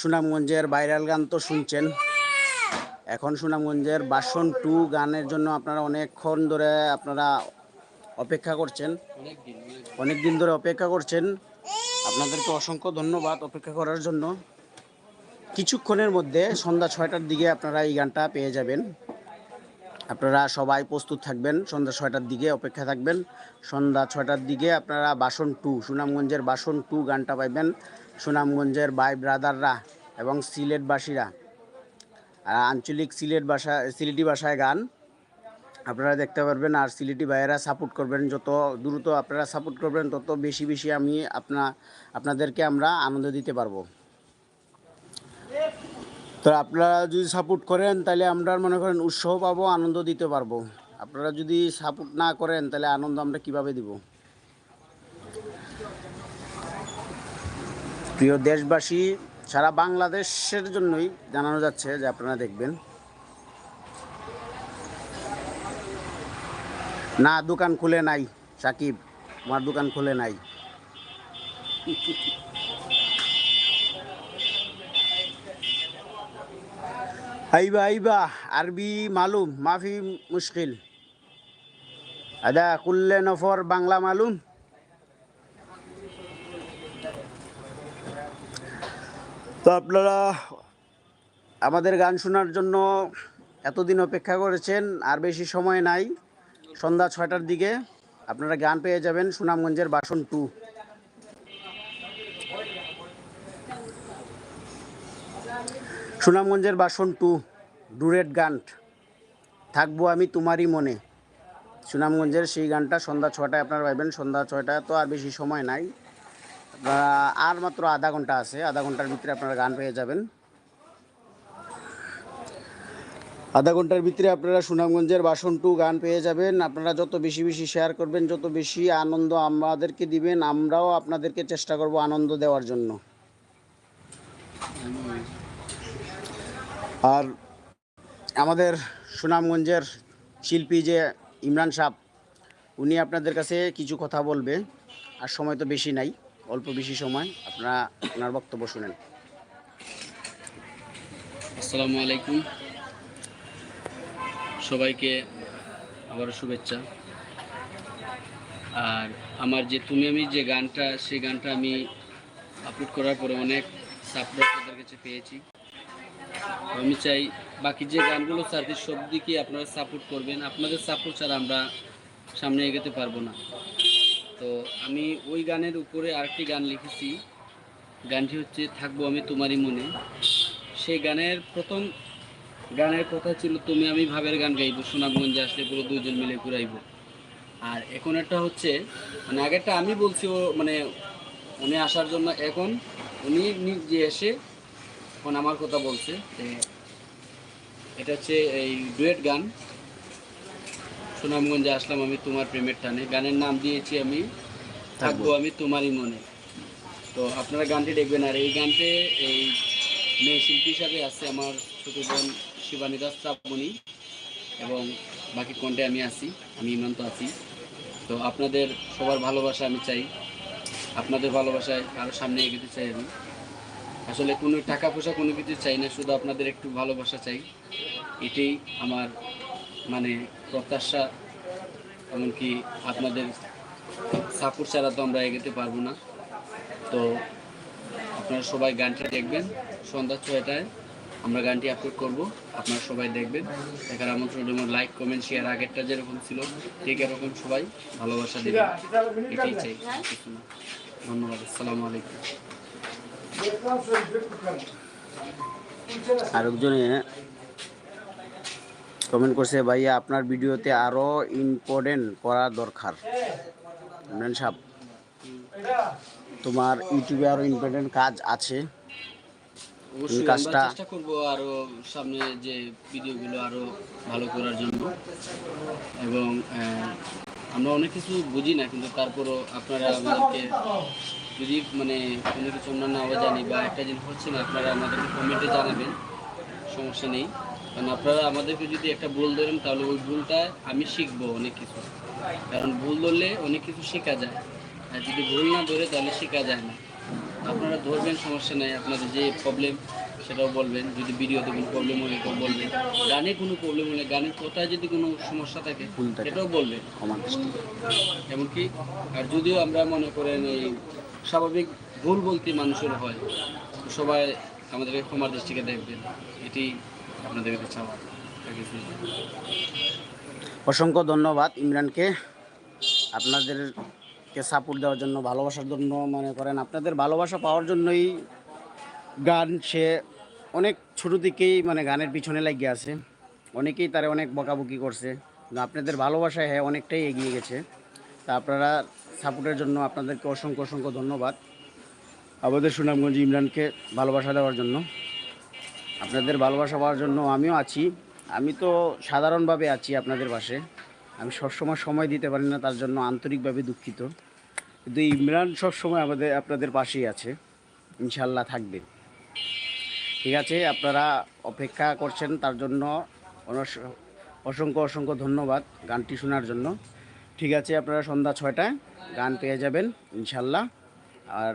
সুনামগঞ্জের ভাইরাল গান তো শুনছেন। এখন সুনামগঞ্জের বাসন টু গানের জন্য আপনারা অনেকক্ষণ ধরে আপনারা অপেক্ষা করছেন। অনেক দিন ধরে অপেক্ষা করছেন। আপনাদেরকে অসংখ্য ধন্যবাদ অপেক্ষা করার জন্য। কিছুক্ষণের মধ্যে সন্ধ্যা ছয়টার দিকে আপনারা এই গানটা পেয়ে যাবেন। আপনারা সবাই প্রস্তুত থাকবেন, সন্ধ্যা ছয়টার দিকে অপেক্ষা থাকবেন। সন্ধ্যা ছয়টার দিকে আপনারা বাসন টু, সুনামগঞ্জের বাসন টু গানটা পাইবেন। সুনামগঞ্জের ভাই ব্রাদাররা এবং সিলেটবাসীরা। আঞ্চলিক সিলেট ভাষা, সিলেটি ভাষায় গান। আপনারা দেখতে পারবেন আর সিলেটি ভাইয়েরা সাপোর্ট করবেন। যত দ্রুত আপনারা সাপোর্ট করবেন, তত বেশি বেশি আমি আপনা, আপনাদেরকে আমরা আনন্দ দিতে পারব। তো আপনারা যদি সাপোর্ট করেন, তাহলে আমরা মনে করেন উৎসাহ পাবো, আনন্দ দিতে পারব। আপনারা যদি সাপোর্ট না করেন, তাহলে আনন্দ আমরা কীভাবে দিব? প্রিয় দেশবাসী, সারা বাংলাদেশের জন্যই জানানো যাচ্ছে যে আপনারা দেখবেন, না দোকান খুলে নাই, সাকিব আমার দোকান খুলে নাই। আইবা আইবা, আরবি মালুম, মাফি মুশকিল। আদা কুল্লে নফর, বাংলা মালুম। তো আপনারা আমাদের গান শোনার জন্য এতদিন অপেক্ষা করেছেন, আর বেশি সময় নাই। সন্ধ্যা ছয়টার দিকে আপনারা গান পেয়ে যাবেন সুনামগঞ্জের বাসন টু। সুনামগঞ্জের বাসন টু, ডুরেট গান, থাকব আমি তোমারই মনে। সুনামগঞ্জের সেই গানটা সন্ধ্যা ছটায় আপনারা পাইবেন, সন্ধ্যা ছয়টায় তো আর বেশি সময় নাই। আর মাত্র আধা ঘণ্টা আছে। আধা ঘণ্টার ভিতরে আপনারা গান পেয়ে যাবেন। আধা ঘণ্টার ভিতরে আপনারা সুনামগঞ্জের বাসন টু গান পেয়ে যাবেন। আপনারা যত বেশি বেশি শেয়ার করবেন, যত বেশি আনন্দ আমাদেরকে দিবেন, আমরাও আপনাদেরকে চেষ্টা করব আনন্দ দেওয়ার জন্য। আর আমাদের সুনামগঞ্জের শিল্পী যে ইমরান সাহ, উনি আপনাদের কাছে কিছু কথা বলবে। আর সময় তো বেশি নাই। অল্প বেশি সময় আপনারা আপনার বক্তব্য শুনেন। আসসালামু আলাইকুম। সবাইকে আবারও শুভেচ্ছা। আর আমার যে তুমি আমি যে গানটা, সেই গানটা আমি আপলোড করার পরে অনেক সাপোর্ট আপনাদের কাছে পেয়েছি। আমি চাই বাকি যে গানগুলো সার্ভিস সব দিকে আপনারা সাপোর্ট করবেন, আপনাদের সাপোর্ট ছাড়া আমরা সামনে এগোতে পারব না। তো আমি ওই গানের উপরে আরেকটি গান লিখেছি। গানটি হচ্ছে থাকব আমি তোমারই মনে। সেই গানের প্রথম গানের কথা ছিল, তুমি আমি ভাবের গান গাইবো সুনামগঞ্জে আসলে পুরো দুজন মিলে ঘুরাইবো। আর এখন একটা হচ্ছে মানে আগেরটা আমি বলছি ও মানে উনি আসার জন্য এখন উনি নিজে এসে এখন আমার কথা বলছে এটা হচ্ছে এই ডুয়েট গান। সুনামগঞ্জে আসলাম আমি তোমার প্রেমের টানে। গানের নাম দিয়েছি আমি থাকব আমি তোমারই মনে। তো আপনারা গানটি দেখবেন আর এই গানটি এই মেয়ে শিল্পী হিসাবে আছে আমার ছোট বোন শিবানী দাস শ্রাবণী এবং বাকি কণ্ঠে আমি আছি আমি ইমান্ত আছি। তো আপনাদের সবার ভালোবাসা আমি চাই আপনাদের ভালোবাসায় আরও সামনে এগোতে চাই আমি। আসলে কোনো টাকা পয়সা কোনো কিছু চাই না শুধু আপনাদের একটু ভালোবাসা চাই। এটাই আমার মানে প্রত্যাশা, এমনকি আপনাদের সাপোর্ট ছাড়া তো আমরা এগোতে পারব না। তো আপনারা সবাই গানটি দেখবেন, সন্ধ্যা ছয়টায় আমরা গানটি আপলোড করব, আপনারা সবাই দেখবেন। দেখার আমন্ত্রণ এবং লাইক কমেন্ট শেয়ার আগেরটা যেরকম ছিল, ঠিক এরকম সবাই ভালোবাসা দেবেন। এটাই চাই। ধন্যবাদ, আসসালামু আলাইকুম। আরেকজনে কমেন্ট করছে ভাইয়া আপনার ভিডিওতে আরও ইম্পর্টেন্ট করা দরকার। ইমরান সাহেব তোমার ইউটিউবে আরও ইম্পর্টেন্ট কাজ আছে। অবশ্যই কাজটা- চেষ্টা করব আরও সামনে যে ভিডিওগুলো আরও ভালো করার জন্য। এবং আমরা অনেক কিছু বুঝি না কিন্তু তারপরও আপনারা আমাদেরকে যদি মানে কোনো কিছু আমরা নাও জানি বা একটা জিনিস হচ্ছে না আপনারা আমাদেরকে কমেন্টে জানাবেন। সমস্যা নেই। কারণ আপনারা আমাদেরকে যদি একটা ভুল ধরেন তাহলে ওই ভুলটা আমি শিখব অনেক কিছু। কারণ ভুল ধরলে অনেক কিছু শেখা যায়। আর যদি ভুল না ধরে তাহলে শেখা যায় না। আপনারা ধরবেন সমস্যা নাই। আপনাদের যে প্রবলেম সেটাও বলবেন। যদি ভিডিওতে কোনো প্রবলেম হলে এটাও বলবেন। গানে কোনো প্রবলেম হলে গানের কোথায় যদি কোনো সমস্যা থাকে সেটাও বলবেন। এমনকি আর যদিও আমরা মনে করেন এই স্বাভাবিক ভুল বলতে মানুষের হয় সবাই আমাদেরকে ক্ষমার দৃষ্টিকে দেখবেন। এটি অসংখ্য ধন্যবাদ ইমরানকে। আপনাদেরকে সাপোর্ট দেওয়ার জন্য, ভালোবাসার জন্য মনে করেন। আপনাদের ভালোবাসা পাওয়ার জন্যই গান সে অনেক ছোটো থেকেই মানে গানের পিছনে লাগিয়ে আছে। অনেকেই তারে অনেক বকাবকি করছে। আপনাদের ভালোবাসায় হ্যাঁ অনেকটাই এগিয়ে গেছে। তা আপনারা সাপোর্টের জন্য আপনাদেরকে অসংখ্য অসংখ্য ধন্যবাদ। আমাদের সুনামগঞ্জ ইমরানকে ভালোবাসা দেওয়ার জন্য। আপনাদের ভালোবাসা পাওয়ার জন্য আমিও আছি। আমি তো সাধারণভাবে আছি আপনাদের পাশে। আমি সবসময় সময় দিতে পারি না, তার জন্য আন্তরিকভাবে দুঃখিত। কিন্তু ইমরান সবসময় আমাদের, আপনাদের পাশেই আছে। ইনশাল্লাহ থাকবে। ঠিক আছে, আপনারা অপেক্ষা করছেন, তার জন্য অসংখ্য অসংখ্য ধন্যবাদ গানটি শোনার জন্য। ঠিক আছে, আপনারা সন্ধ্যা ছয়টায় গান পেয়ে যাবেন ইনশাল্লাহ আর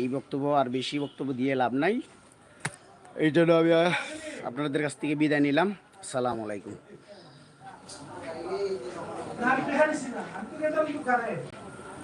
এই বক্তব্য, আর বেশি বক্তব্য দিয়ে লাভ নাই। এই জন্য আমি আপনাদের কাছ থেকে বিদায় নিলাম। সালাম আলাইকুম।